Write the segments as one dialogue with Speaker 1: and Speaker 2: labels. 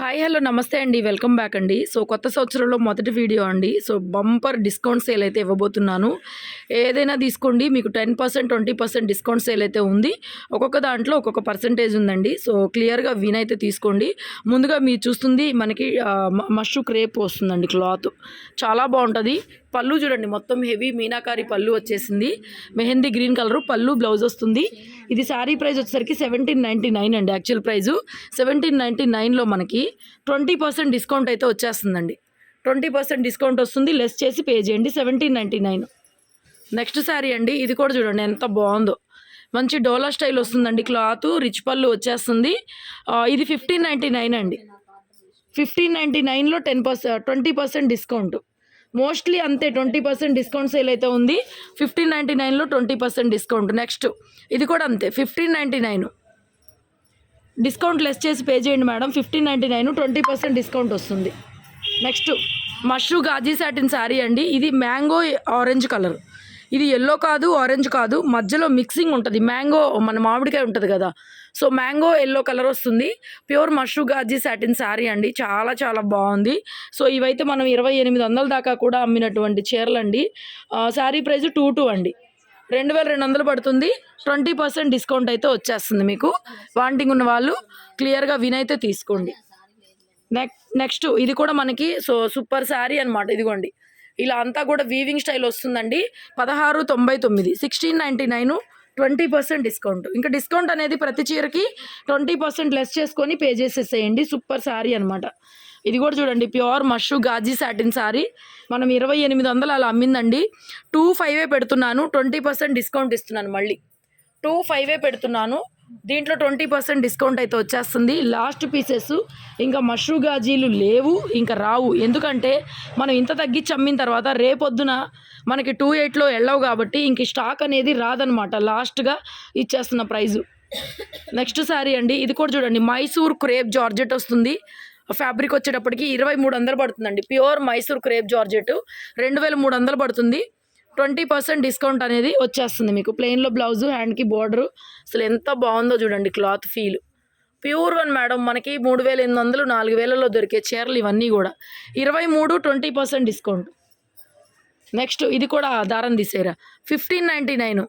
Speaker 1: Hi hello నమస్తే అండి. Welcome back అండి. సో కొత్త సంవత్సరంలో మొదటి వీడియో అండి. సో బంపర్ డిస్కౌంట్ సేల్ అయితే ఇవ్వబోతున్నాను. ఏదైనా తీసుకోండి. మీకు ten percent twenty percent discount sale అయితే ఉంది. ఒక్కొక్క దాంట్లో ఒక్కొక్క పర్సంటేజ్ ఉందండి. సో క్లియర్గా విన్ అయితే తీసుకోండి. ముందుగా మీరు చూస్తుంది మనకి మషు క్రేప్ వస్తుందండి క్లాత్. చాలా బాగుంటుంది. పళ్ళు చూడండి మొత్తం హెవీ మీనాకారి పళ్ళు వచ్చేసింది. మెహందీ గ్రీన్ కలర్ పళ్ళు బ్లౌజ్ వస్తుంది. ఇది శారీ ప్రైస్ వచ్చేసరికి సెవెంటీన్ నైంటీ నైన్ అండి యాక్చువల్ ప్రైజు సెవెంటీన్ నైంటీ నైన్లో మనకి ట్వంటీ పర్సెంట్ డిస్కౌంట్ అయితే వచ్చేస్తుందండి. ట్వంటీ పర్సెంట్ డిస్కౌంట్ వస్తుంది లెస్ చేసి పే చేయండి seventeen ninety nine. Next sari అండి ఇది కూడా చూడండి ఎంత బాగుందో. మంచి డోలా స్టైల్ వస్తుందండి క్లాత్ రిచ్ పళ్ళు వచ్చేస్తుంది. ఇది ఫిఫ్టీన్ నైంటీ నైన్ అండి. ఫిఫ్టీన్ నైంటీ నైన్లో ten percent twenty percent discount mostly అంతే ట్వంటీ పర్సెంట్ డిస్కౌంట్ సేల్ అయితే ఉంది. ఫిఫ్టీన్ నైంటీ నైన్లో ట్వంటీ పర్సెంట్ డిస్కౌంట్. నెక్స్ట్ ఇది కూడా అంతే fifteen ninety nine. Discount less చేసి పే చేయండి madam fifteen ninety nine twenty percent discount వస్తుంది. నెక్స్ట్ మష్రూ గాజీ సాటిన్ శారీ అండి. ఇది మ్యాంగో ఆరెంజ్ కలర్. ఇది ఎల్లో కాదు ఆరెంజ్ కాదు. మధ్యలో మిక్సింగ్ ఉంటుంది. మ్యాంగో మన మామిడికాయ ఉంటుంది కదా. సో మ్యాంగో ఎల్లో కలర్ వస్తుంది. ప్యూర్ మష్రూ గాజీ సాటిన్ శారీ అండి. చాలా చాలా బాగుంది. సో ఇవైతే మనం ఇరవై ఎనిమిది వందల దాకా కూడా అమ్మినటువంటి చీరలు అండి శారీ ప్రైస్ టూ టూ అండి. రెండు వేల రెండు వందలు పడుతుంది. ట్వంటీ పర్సెంట్ డిస్కౌంట్ అయితే వచ్చేస్తుంది మీకు. వాంటింగ్ ఉన్న వాళ్ళు క్లియర్గా వినైతే తీసుకోండి. నెక్ నెక్స్ట్ ఇది కూడా మనకి సో సూపర్ శారీ అనమాట ఇదిగోండి. ఇలా అంతా కూడా వీవింగ్ స్టైల్ వస్తుందండి. పదహారు తొంభై తొమ్మిది sixteen ninety nine twenty percent discount ఇంకా డిస్కౌంట్ అనేది ప్రతి చీరకి ట్వంటీ పర్సెంట్ లెస్ చేసుకొని పే చేసేసేయండి. సూపర్ శారీ అనమాట ఇది కూడా చూడండి ప్యూర్ మషు గాజీ సాటిన్ శారీ మనం ఇరవై ఎనిమిది వందలు అలా అమ్మిందండి. టూ ఫైవే పెడుతున్నాను ట్వంటీ పర్సెంట్ డిస్కౌంట్ ఇస్తున్నాను మళ్ళీ. టూ ఫైవే పెడుతున్నాను దీంట్లో ట్వంటీ పర్సెంట్ డిస్కౌంట్ అయితే వచ్చేస్తుంది. లాస్ట్ పీసెస్ ఇంకా మష్రూ గాజీలు లేవు ఇంకా రావు. ఎందుకంటే మనం ఇంత తగ్గించి అమ్మిన తర్వాత రేపొద్దున మనకి టూ ఎయిట్లో వెళ్ళవు కాబట్టి ఇంక స్టాక్ అనేది రాదనమాట లాస్ట్గా ఇచ్చేస్తున్న ప్రైజు. నెక్స్ట్ శారీ అండి ఇది కూడా చూడండి. మైసూర్ క్రేప్ జార్జెట్ వస్తుంది. ఫ్యాబ్రిక్ వచ్చేటప్పటికి ఇరవై మూడు వందలు పడుతుందండి. Pure Mysore crepe georgette. రెండు వేల మూడు వందలు పడుతుంది. ట్వంటీ పర్సెంట్ డిస్కౌంట్ అనేది వచ్చేస్తుంది మీకు. ప్లెయిన్లో బ్లౌజు హ్యాండ్కి బార్డరు. అసలు ఎంత బాగుందో చూడండి cloth feel. Pure one madam మనకి మూడు వేల ఎనిమిది వందలు నాలుగు వేలలో దొరికే చీరలు ఇవన్నీ కూడా. ఇరవై మూడు ట్వంటీ పర్సెంట్ డిస్కౌంట్. నెక్స్ట్ ఇది కూడా దారం తీసేరా. ఫిఫ్టీన్ నైంటీ నైన్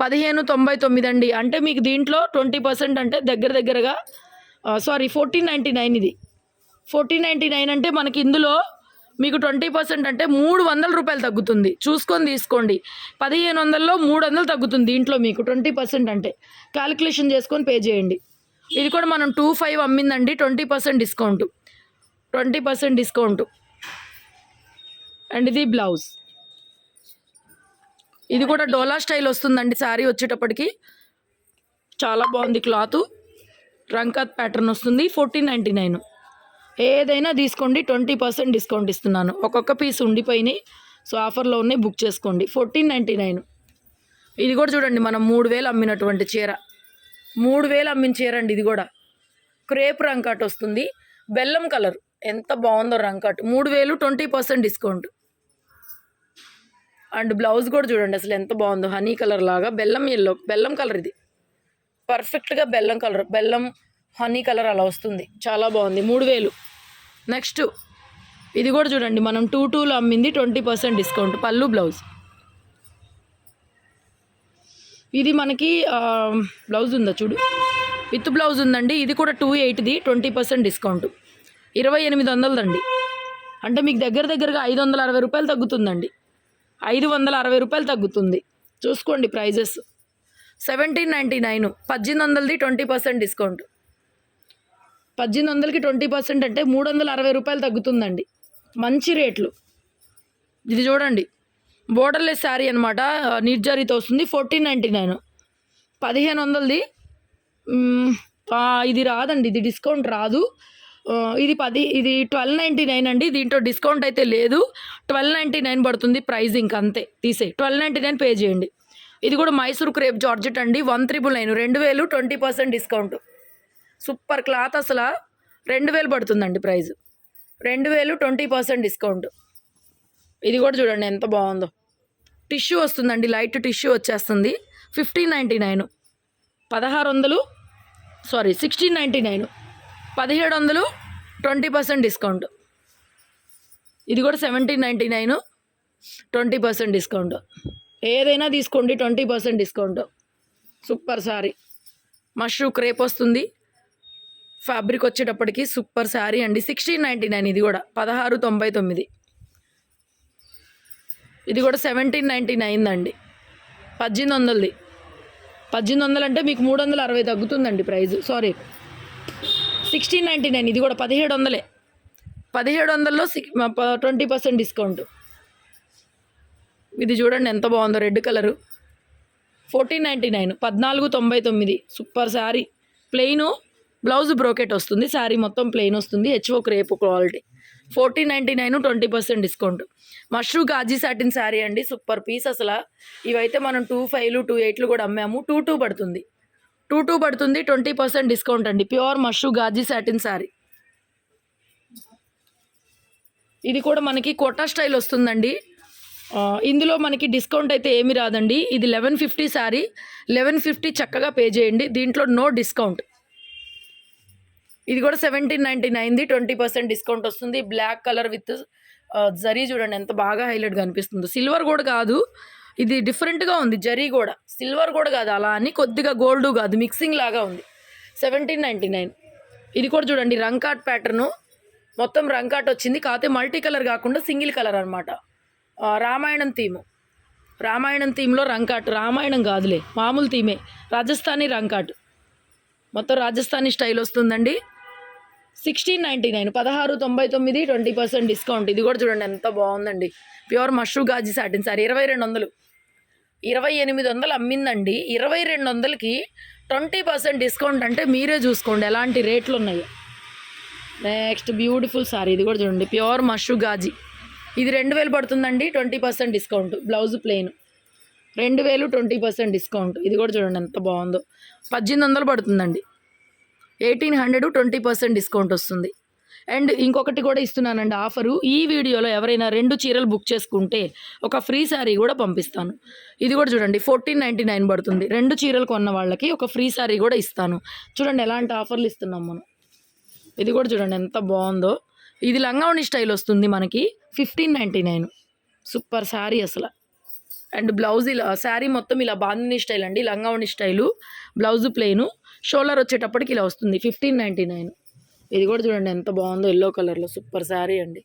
Speaker 1: పదిహేను తొంభై తొమ్మిది అండి. అంటే మీకు దీంట్లో ట్వంటీ పర్సెంట్ అంటే దగ్గర దగ్గరగా సారీ ఫోర్టీన్ నైంటీ నైన్ ఇది. ఫోర్టీన్ నైంటీ నైన్ అంటే మనకి ఇందులో మీకు ట్వంటీ పర్సెంట్ అంటే మూడు వందల రూపాయలు తగ్గుతుంది. చూసుకొని తీసుకోండి. పదిహేను వందల్లో మూడు వందలు తగ్గుతుంది దీంట్లో మీకు ట్వంటీ పర్సెంట్ అంటే. క్యాలిక్యులేషన్ చేసుకొని పే చేయండి. ఇది కూడా మనం two five అమ్మిందండి. Twenty percent discount. Twenty percent discount. And ఇది బ్లౌజ్. ఇది కూడా డోలా స్టైల్ వస్తుందండి శారీ వచ్చేటప్పటికి. చాలా బాగుంది క్లాత్. రంకత్ ప్యాటర్న్ వస్తుంది. Fourteen ninety nine. ఏదైనా తీసుకోండి ట్వంటీ పర్సెంట్ డిస్కౌంట్ ఇస్తున్నాను. ఒక్కొక్క పీస్ ఉండిపోయినాయి. సో ఆఫర్లో ఉన్నాయి బుక్ చేసుకోండి. Fourteen ninety nine. ఇది కూడా చూడండి మనం మూడు వేలు అమ్మినటువంటి చీర. మూడు వేలు అమ్మిన చీర అండి ఇది కూడా. క్రేప్ రంకాట్ వస్తుంది. బెల్లం కలర్. ఎంత బాగుందో రంకాట్. మూడు వేలు twenty percent discount. And blouse కూడా చూడండి అసలు ఎంత బాగుందో. హనీ కలర్ లాగా. బెల్లం ఎల్లో బెల్లం కలర్ ఇది. పర్ఫెక్ట్గా బెల్లం కలర్. బెల్లం హనీ కలర్ అలా వస్తుంది. చాలా బాగుంది. మూడు వేలు. నెక్స్ట్ ఇది కూడా చూడండి మనం టూ టూలో అమ్మింది ట్వంటీ పర్సెంట్ డిస్కౌంట్ పళ్ళు బ్లౌజ్. ఇది మనకి బ్లౌజ్ ఉందా చూడు? విత్ బ్లౌజ్ ఉందండి ఇది కూడా టూ ఎయిట్ది ట్వంటీ పర్సెంట్ డిస్కౌంట్. ఇరవై ఎనిమిది వందలదండి అంటే మీకు దగ్గర దగ్గరగా ఐదు వందల అరవై రూపాయలు తగ్గుతుందండి. ఐదు వందల అరవై రూపాయలు తగ్గుతుంది. చూసుకోండి ప్రైజెస్. సెవెంటీన్ నైంటీ నైన్ పద్దెనిమిది వందలది ట్వంటీ పర్సెంట్ డిస్కౌంట్. పద్దెనిమిది వందలకి ట్వంటీ పర్సెంట్ అంటే మూడు వందల అరవై రూపాయలు తగ్గుతుందండి. మంచి రేట్లు. ఇది చూడండి. బోర్డర్లెస్ శారీ అనమాట నిర్జరీతో వస్తుంది. Fourteen ninety nine. పదిహేను వందలది. ఇది రాదండి. ఇది డిస్కౌంట్ రాదు. ఇది పది ఇది ట్వెల్వ్ నైంటీ నైన్ అండి. దీంట్లో డిస్కౌంట్ అయితే లేదు. ట్వెల్వ్ నైంటీ నైన్ పడుతుంది ప్రైస్ ఇంక అంతే తీసే. ట్వెల్వ్ నైంటీ నైన్ పే చేయండి. ఇది కూడా మైసూర్ క్రేప్ జార్జెట్ అండి. One triple nine. రెండు వేలు twenty percent discount. Super cloth అసలు రెండు వేలు పడుతుందండి ప్రైస్ రెండు వేలు ట్వంటీ పర్సెంట్ డిస్కౌంట్. ఇది కూడా చూడండి ఎంత బాగుందో. టిష్యూ వస్తుందండి లైట్ టిష్యూ వచ్చేస్తుంది. Fifteen ninety nine. పదహారు వందలు సారీ సిక్స్టీన్ నైంటీ నైన్. పదిహేడు వందలు ట్వంటీ పర్సెంట్ డిస్కౌంట్. ఇది కూడా seventeen ninety nine twenty percent discount. ఏదైనా తీసుకోండి twenty percent discount. Super saree. Mashru crepe వస్తుంది. ఫ్యాబ్రిక్ వచ్చేటప్పటికి సూపర్ శారీ అండి. సిక్స్టీన్ నైంటీ నైన్ ఇది కూడా. పదహారు తొంభై తొమ్మిది. ఇది కూడా సెవెంటీన్ నైంటీ నైన్ అండి. పద్దెనిమిది వందలది. పద్దెనిమిది వందలు అంటే మీకు మూడు వందల అరవై తగ్గుతుందండి price. Sorry. Sixteen ninety nine ఇది కూడా పదిహేడు వందలే. పదిహేడు వందల్లో సిక్ ట్వంటీ పర్సెంట్ డిస్కౌంట్. ఇది చూడండి ఎంత బాగుందో red colour. Fourteen ninety nine. పద్నాలుగు తొంభై తొమ్మిది. Super saree. Plain blouse brocade వస్తుంది శారీ మొత్తం ప్లెయిన్ వస్తుంది HO crepe quality fourteen ninety nine twenty percent discount mashru gaji satin saree అండి సూపర్ పీస్ అసలు. ఇవైతే మనం టూ ఫైవ్లు టూ ఎయిట్లు కూడా అమ్మాము. టూ టూ పడుతుంది. టూ టూ పడుతుంది ట్వంటీ పర్సెంట్ డిస్కౌంట్ అండి. ప్యూర్ మష్రూ గాజీ సాటిన్ శారీ ఇది కూడా మనకి కోటా స్టైల్ వస్తుందండి. ఇందులో మనకి డిస్కౌంట్ అయితే ఏమీ రాదండి. ఇది eleven fifty saree eleven fifty చక్కగా పే చేయండి. దీంట్లో నో డిస్కౌంట్ ఇది కూడా సెవెంటీన్ నైంటీ నైన్ది ట్వంటీ పర్సెంట్ డిస్కౌంట్ వస్తుంది. బ్లాక్ కలర్ విత్ జరీ చూడండి ఎంత బాగా హైలైట్గా అనిపిస్తుందో సిల్వర్ కూడా కాదు ఇది డిఫరెంట్గా ఉంది జరీ కూడా. సిల్వర్ కూడా కాదు అలా అని కొద్దిగా గోల్డ్ కాదు మిక్సింగ్ లాగా ఉంది. సెవెంటీన్ నైంటీ నైన్ ఇది కూడా చూడండి రంకాట్ ప్యాటర్ను మొత్తం రంకాట్ వచ్చింది కాకపోతే మల్టీ కలర్ కాకుండా సింగిల్ కలర్ అనమాట రామాయణం థీము రామాయణం థీమ్లో రంకాట్ రామాయణం కాదులే మామూలు థీమే రాజస్థానీ రంకాట్. మొత్తం రాజస్థానీ స్టైల్ వస్తుందండి. సిక్స్టీన్ నైంటీ నైన్ పదహారు తొంభై తొమ్మిది ట్వంటీ పర్సెంట్ డిస్కౌంట్ ఇది కూడా చూడండి ఎంత బాగుందండి. Pure mashru gaji satin sir. ఇరవై రెండు వందలు. ఇరవై ఎనిమిది వందలు అమ్మిందండి. ఇరవై రెండు వందలకి ట్వంటీ పర్సెంట్ డిస్కౌంట్ అంటే మీరే చూసుకోండి ఎలాంటి రేట్లు ఉన్నాయో. నెక్స్ట్ బ్యూటిఫుల్ సారీ ఇది కూడా చూడండి ప్యూర్ మష్రూ గాజీ. ఇది రెండు వేలు పడుతుందండి twenty percent discount blouse plain రెండు వేలు ట్వంటీ పర్సెంట్ డిస్కౌంట్. ఇది కూడా చూడండి ఎంత బాగుందో. పద్దెనిమిది వందలు పడుతుందండి. Eighteen hundred twenty percent discount వస్తుంది. అండ్ ఇంకొకటి కూడా ఇస్తున్నానండి ఆఫరు. ఈ వీడియోలో ఎవరైనా రెండు చీరలు బుక్ చేసుకుంటే ఒక ఫ్రీ శారీ కూడా పంపిస్తాను. ఇది కూడా చూడండి ఫోర్టీన్ నైంటీ నైన్ పడుతుంది. రెండు చీరలు కొన్న వాళ్ళకి ఒక ఫ్రీ శారీ కూడా ఇస్తాను. చూడండి ఎలాంటి ఆఫర్లు ఇస్తున్నాం మనం. ఇది కూడా చూడండి ఎంత బాగుందో. ఇది లంగావణి స్టైల్ వస్తుంది మనకి fifteen ninety nine. Super saree అసలు. అండ్ బ్లౌజ్ ఇలా శారీ మొత్తం ఇలా బాందిని స్టైల్ అండి లంగావణి స్టైలు. Blouse plain. షోల్డర్ వచ్చేటప్పటికి ఇలా వస్తుంది ఫిఫ్టీన్ నైంటీ నైన్. ఇది కూడా చూడండి ఎంత బాగుందో ఎల్లో కలర్లో సూపర్ శారీ అండి.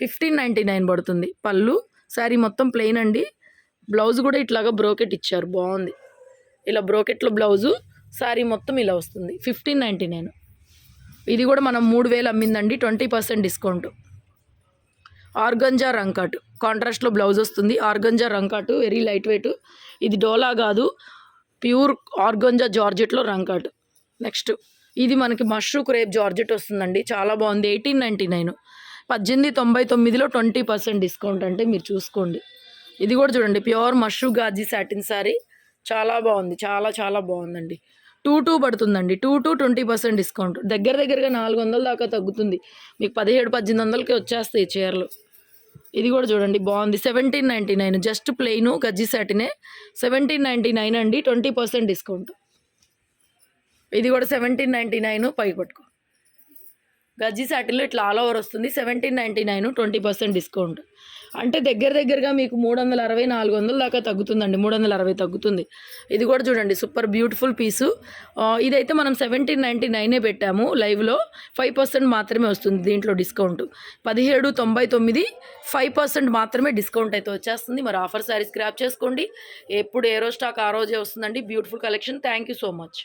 Speaker 1: ఫిఫ్టీన్ నైంటీ నైన్ పడుతుంది పళ్ళు. శారీ మొత్తం ప్లెయిన్ అండి. బ్లౌజ్ కూడా ఇట్లాగా బ్రోకెట్ ఇచ్చారు బాగుంది. ఇలా బ్రోకెట్లో బ్లౌజు శారీ మొత్తం ఇలా వస్తుంది ఫిఫ్టీన్ నైంటీ నైన్. ఇది కూడా మనం మూడు వేలు అమ్మిందండి ట్వంటీ పర్సెంట్ డిస్కౌంట్. ఆర్గంజా రంకాటు. కాంట్రాస్ట్లో బ్లౌజ్ వస్తుంది. Organza రంకాటు very light weight. ఇది డోలా కాదు. ప్యూర్ ఆర్గంజా జార్జెట్లో రంకాటు. నెక్స్ట్ ఇది మనకి మష్రూ క్రేప్ జార్జెట్ వస్తుందండి. చాలా బాగుంది. Eighteen ninety nine. పద్దెనిమిది తొంభై తొమ్మిదిలో ట్వంటీ పర్సెంట్ డిస్కౌంట్ అంటే మీరు చూసుకోండి. ఇది కూడా చూడండి. ప్యూర్ మష్రూ గాజీ సాటిన్ శారీ చాలా బాగుంది. చాలా చాలా బాగుందండి. టూ టూ పడుతుందండి. Two two twenty percent discount. దగ్గర దగ్గరగా నాలుగు వందల దాకా తగ్గుతుంది. మీకు పదిహేడు పద్దెనిమిది వందలకి వచ్చేస్తాయి చీరలు. ఇది కూడా చూడండి బాగుంది. Seventeen ninety nine just plain gaji సాటినే seventeen ninety nine అండి ట్వంటీ పర్సెంట్ డిస్కౌంట్ ఇది కూడా సెవెంటీన్ నైంటీ నైన్ పై పట్టుకో గజ్జి సాటిన్లో ఇట్లా ఆల్ ఓవర్ వస్తుంది. Seventeen ninety nine twenty percent discount అంటే దగ్గర దగ్గరగా మీకు మూడు వందల అరవై నాలుగు వందల దాకా తగ్గుతుందండి. మూడు వందల అరవై తగ్గుతుంది. ఇది కూడా చూడండి సూపర్ బ్యూటిఫుల్ పీసు ఇదైతే మనం సెవెంటీన్ నైంటీ నైనే పెట్టాము. లైవ్లో ఫైవ్ పర్సెంట్ మాత్రమే వస్తుంది దీంట్లో డిస్కౌంట్ పదిహేడు తొంభై తొమ్మిది ఫైవ్ పర్సెంట్ మాత్రమే డిస్కౌంట్ అయితే వచ్చేస్తుంది. మరి ఆఫర్ శారీస్ గ్రాప్ చేసుకోండి. ఎప్పుడు ఏ రోజు స్టాక్ ఆ రోజే వస్తుందండి. Beautiful collection thank you so much